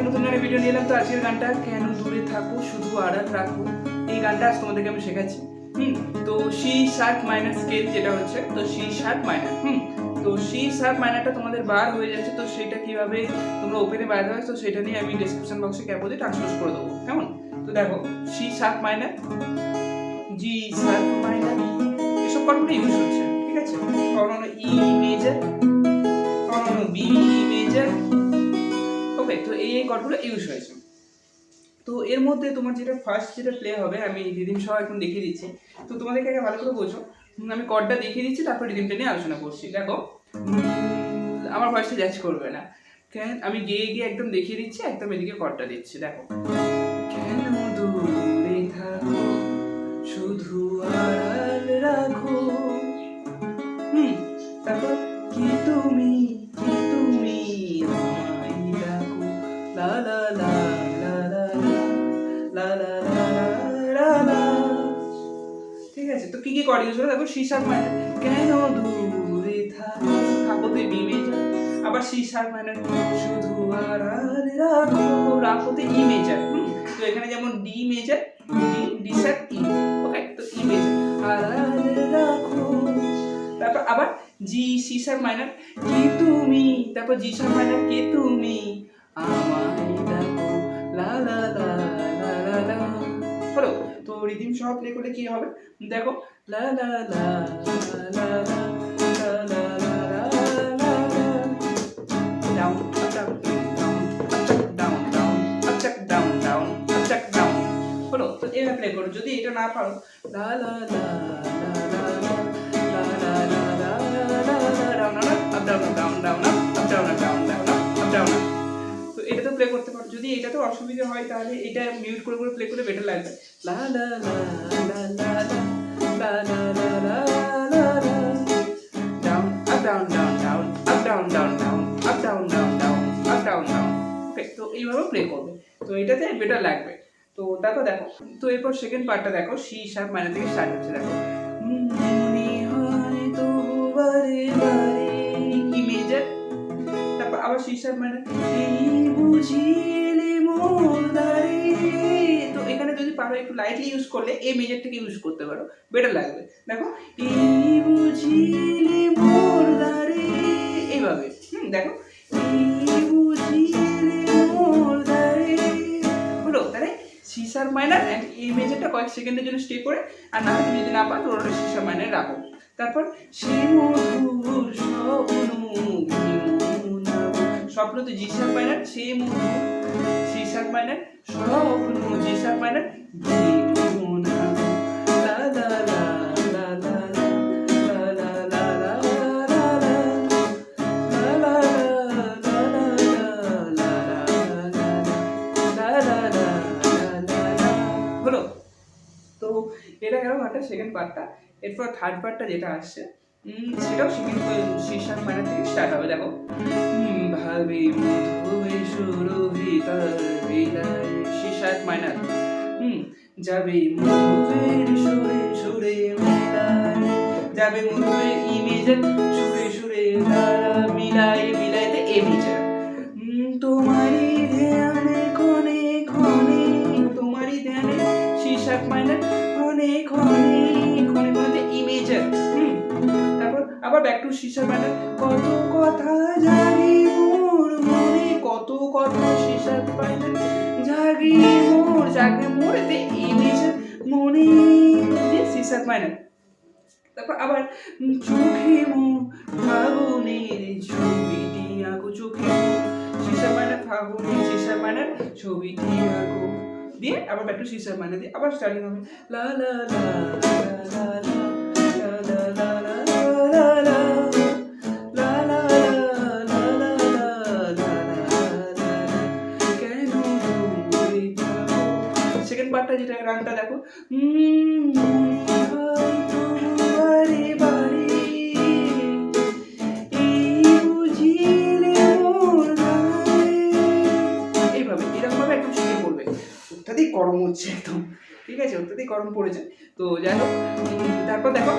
একটা নতুন গানের ভিডিও নিয়ে এলাম। তো আজকের গানটা কেন দূরে থাকো, শুধু আড়াল রাখো? এই গানটা আজ তোমাদেরকে আমি শেখাচ্ছি। হুম, তো সি শার্প মাইনার স্কেল যেটা হচ্ছে, তো সি শার্প মাইনার হুম, তো সি শার্প মাইনারটা তোমাদের বার হয়ে যাচ্ছে, তো সেটা কীভাবে তোমরা ওপেনে বাজাতে হয়, তো সেটা নিয়ে আমি ডেসক্রিপশন বক্সে ক্যাপো দিয়ে ট্রান্সলেট করে দেবো, কেমন? তো দেখো C sharp minor G sharp minor এসব কর্ডগুলো ইউজ হচ্ছে, ঠিক আছে? কখনো ই মেজর কখনো বি মেজর ওকে তো এই এই কর্ডগুলো ইউজ হয়েছে। তো এর মধ্যে তোমার যেটা ফার্স্ট যেটা প্লে হবে, আমি রিদিম সহ এখন দেখিয়ে দিচ্ছি। তো তোমাদেরকে আগে ভালো করে বোঝো। আমি কর্ডটা দেখিয়ে দিচ্ছি, তারপর রিদিমটা নিয়ে আলোচনা করছি। দেখো, আমার ভয়েসটা জ্যাজ করবে না। কেন আমি গিয়ে গিয়ে একদম দেখিয়ে দিচ্ছি, একদম এদিকে কর্ডটা দিচ্ছি। দেখো। কেন দূরে থাকো শুধু ঠিক আছে, তো কি কি করে দেখো সি শার্প মাইনার কেন দূরে থাকো? তুই, বি মেজর আবার সি শার্প মাইনার শুধু আড়াল রাখো ই মেজর হুম? তো এখানে যেমন D major D sharp E okay তো ই মেজর আড়াল রাখো। তারপর আবার জি সি মাইনার কি তুমি? তারপর জি মাইনার কে তুমি? আমায় ডাকো লা লা লা রিদিম সহ প্লে করলে কি হবে দেখো হলো তো এভাবে প্লে করো যদি এটা না পারো লা লা লা লা লা অসুবিধা হয় তাহলে এটা মিউট করে করে প্লে করে বেটার লাগবে লা লা লা লা লা লা লা down down down down down down down down down down down তো এইভাবে প্লে করবে তো এটাতে বেটার লাগবে তো দেখো দেখো তো এরপর সেকেন্ড পার্টটা দেখো সি মাইনার থেকে স্টার্ট হচ্ছে দেখো মনে হয় তারপর আবার সি মাইনার পারো একটু লাইটলি ইউজ করলে এই মেজরটাকে ইউজ করতে পারো। বেটার লাগবে। দেখো এইভাবে। হুম, দেখো হলো, তাহলে সিসার মাইনার অ্যান্ড এই মেজরটা কয়েক সেকেন্ডের জন্য স্টে করে, আর না তুমি যদি না তো ওটা সিসার মাইনার রাখো। তারপর, সে স্বপ্ন তো জি শার্প মাইনার সে মধুর সি শার্প মাইনার স্বপ্ন জি শার্প মাইনার তো এটা গেল পার্টটা সেকেন্ড পার্টটা এরপর থার্ড পার্টটা যেটা আসছে সেটাও সেকেন্ড শীর্ষাক মাইনার থেকে স্টার্ট হবে, দেখো। ভাবি মধু সুরভি তার বিলায় শীর্ষাক মাইনার যাবে মধুবের সুরে সুরে যাবে ইমেজের সুরে সুরে তারা মিলাইতে তোমারই ধ্যানে ক্ষণে ক্ষণে, তোমারই ধ্যানে শীর্ষাক তারপর আবার ব্যাক টু শীর্ষাক মাইনার কত কথা তারপর আবার চোখে মুখ ফাগুনের ছবিটি আঁকো চোখে মুখ সীসা মানে ফাগুনের সীসা মানে ছবিটি আঁকো দিয়ে আবার একটু সীসা মানে দিয়ে আবার স্টার্টিং হবে লা লা লা লা লা সেকেন্ড পার্টটা যেটা গানটা দেখো গরম হচ্ছে একদম। ঠিক আছে? অত্যাধিক গরম পড়েছে। তো যাই হোক তারপর দেখো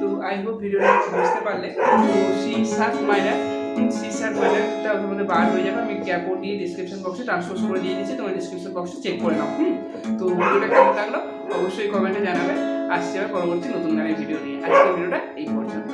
তো আই ভিডিওটা বুঝতে পারলে। তো সেই সাত মাইরা মাইনার সি সাত মাইনারটা তোমাদের বার হয়ে যাবে, আমি ক্যাপও দিয়ে ডিসক্রিপশন বক্সে ট্রান্সপোজ করে দিয়ে দিচ্ছি, তোমার ডিসক্রিপশন বক্সে চেক করে নাও, হুম? তো ভিডিওটা কেমন লাগল? অবশ্যই কমেন্টে জানাবে। আসছে আবার পরবর্তী নতুন গানের ভিডিও নিয়ে। আজকের ভিডিওটা এই পর্যন্ত